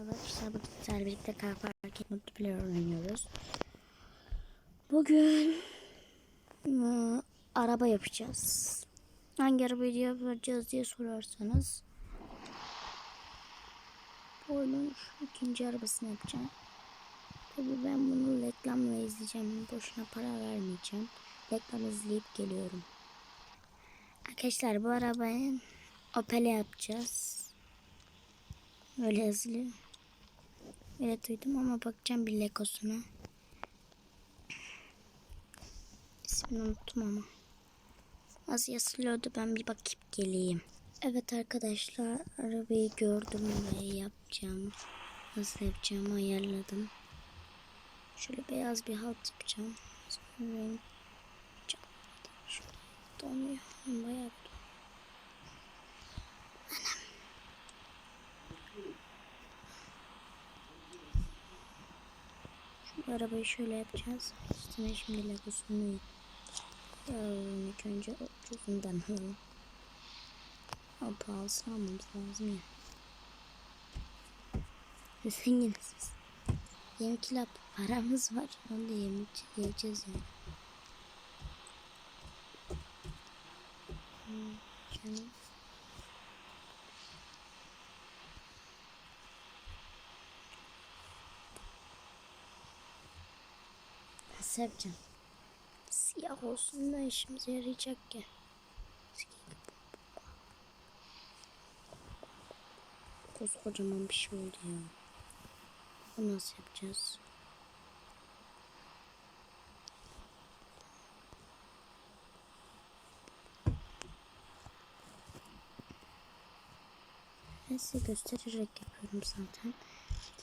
Arkadaşlar bugün sizlerle birlikte Car Park Mutlu Player oynuyoruz. Bugün ıı, araba yapacağız. Hangi arabayı yapacağız diye sorarsanız bu oyunun ikinci arabasını yapacağım. Tabii ben bunu reklamla izleyeceğim. Boşuna para vermeyeceğim. Reklam izleyip geliyorum. Arkadaşlar bu arabayı Opel'e yapacağız. Öyle yazılıyor. Öyle duydum ama bakacağım bir Legos'una. İsmini unuttum ama. Nasıl yazılıyordu ben bir bakıp geleyim. Evet arkadaşlar arabayı gördüm ve yapacağım. Nasıl yapacağımı ayarladım. Şöyle beyaz bir halt yapacağım. Sonra renk. Şöyle donuyor. Bayağı Arabayı şöyle yapacağız. Üstüne şimdi legosunu koyalım. İlk önce ucuzundan alalım. Ama pahalısını almamız lazım ya. Zenginiz biz. 20 kilo paramız var. Onu da yemek yiyeceğiz yani. Hmm, canım. Yapacağım? Siyah olsun da işimize yarayacak ki. Koskocaman bir şey oldu ya. Bu nasıl yapacağız? Ben size göstererek yapıyorum zaten.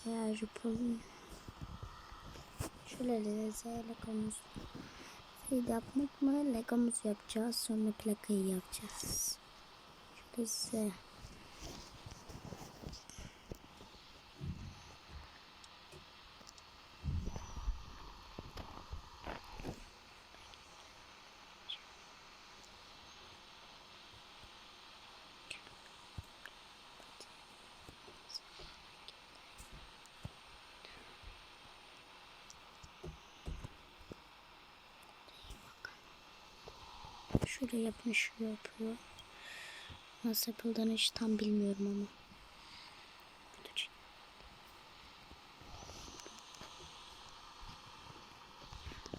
Diğer yapalım. Şöyle Legomuz şey yapmak mı? Legomuz yapacağız. Sonra plakayı yapacağız. Şöyle Şöyle yapmış yapıyor. Nasıl yapıldığını hiç tam bilmiyorum ama.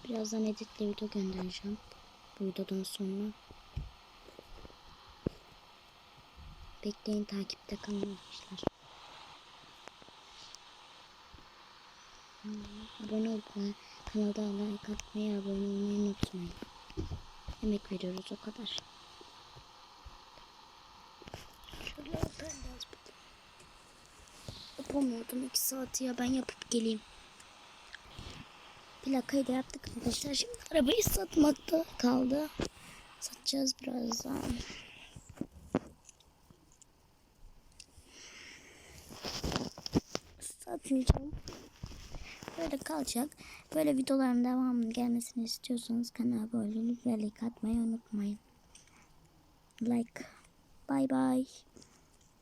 Birazdan editle video göndereceğim. Bu videodan sonra. Bekleyin takipte kalın arkadaşlar. Abone olmayı, kanalda like atmayı, abone olmayı unutmayın. Emek veriyoruz o kadar. Şöyle ben biraz. Yapamıyordum 2 saati ya ben yapıp geleyim. Plakayı da yaptık arkadaşlar. Şimdi arabayı satmakta kaldı. Satacağız birazdan. Satmayacağım. Böyle kalacak. Böyle videoların devamının gelmesini istiyorsanız kanala abone olup ve like atmayı unutmayın. Like. Bye bye.